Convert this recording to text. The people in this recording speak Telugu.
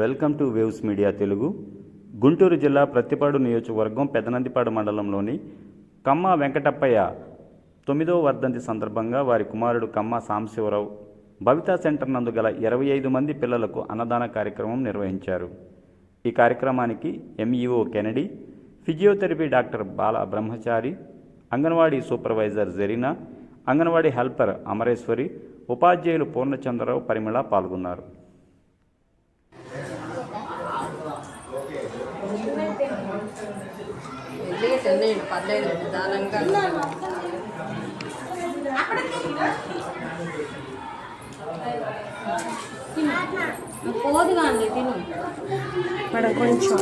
Welcome to waves media Telugu. Guntur జిల్లా ప్రత్తిపాడు నియోజకవర్గం పెదనందిపాడు మండలంలోని కమ్మ వెంకటప్పయ్య తొమ్మిదో వర్ధంతి సందర్భంగా వారి కుమారుడు కమ్మ సాంబశివరావు భవితా సెంటర్ నందు గల ఇరవై ఐదు మంది పిల్లలకు అన్నదాన కార్యక్రమం నిర్వహించారు. ఈ కార్యక్రమానికి MEO Kennedy physiotherapy doctor Bala Brahmachari anganwadi supervisor Zareena anganwadi helper Amareswari ఉపాధ్యాయులు పూర్ణచంద్రరావు పరిమళ పాల్గొన్నారు. తినేయండి పర్లేదు నిదానంగా. పోదు కానీ తిను. మేడం కొంచెం.